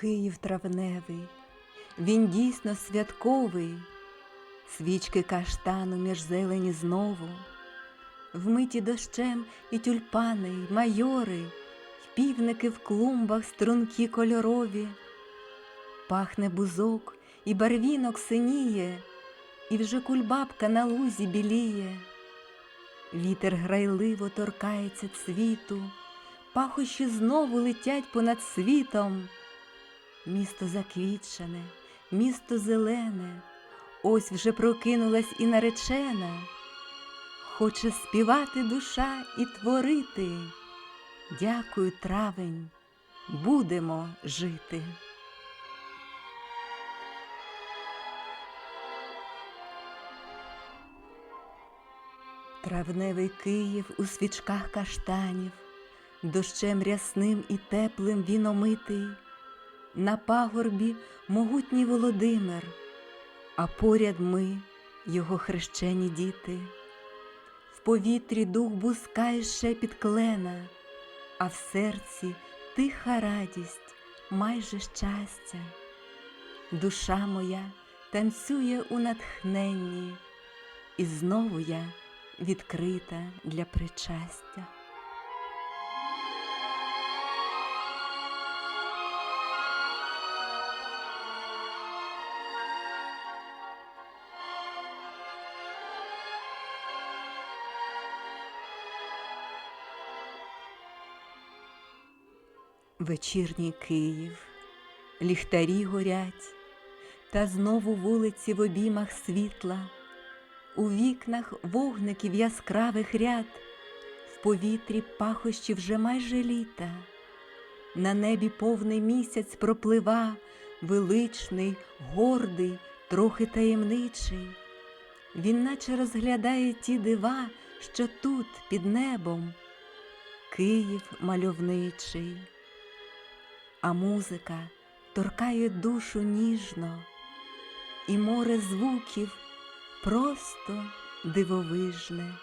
Київ травневий, він дійсно святковий, свічки каштану між зелені знову, вмиті дощем і тюльпани, й майори, й півники в клумбах струнки кольорові, пахне бузок, і барвінок синіє, і вже кульбабка на лузі біліє. Вітер грайливо торкається цвіту, пахощі знову летять понад світом. Місто заквітчене, місто зелене, ось вже прокинулась і наречена. Хоче співати душа і творити. Дякую, травень, будемо жити. Травневий Київ у свічках каштанів, дощем рясним і теплим він омитий, на пагорбі могутній Володимир, а поряд ми, його хрещені діти. В повітрі дух бускає шепіт клена, а в серці тиха радість, майже щастя. Душа моя танцює у натхненні, і знову я відкрита для причастя. Вечірній Київ, ліхтарі горять, та знову вулиці в обіймах світла, у вікнах вогників яскравих ряд, в повітрі пахощі вже майже літа, на небі повний місяць проплива, величний, гордий, трохи таємничий. Він наче розглядає ті дива, що тут, під небом, Київ мальовничий а музика торкає душу ніжно, і море звуків просто дивовижне.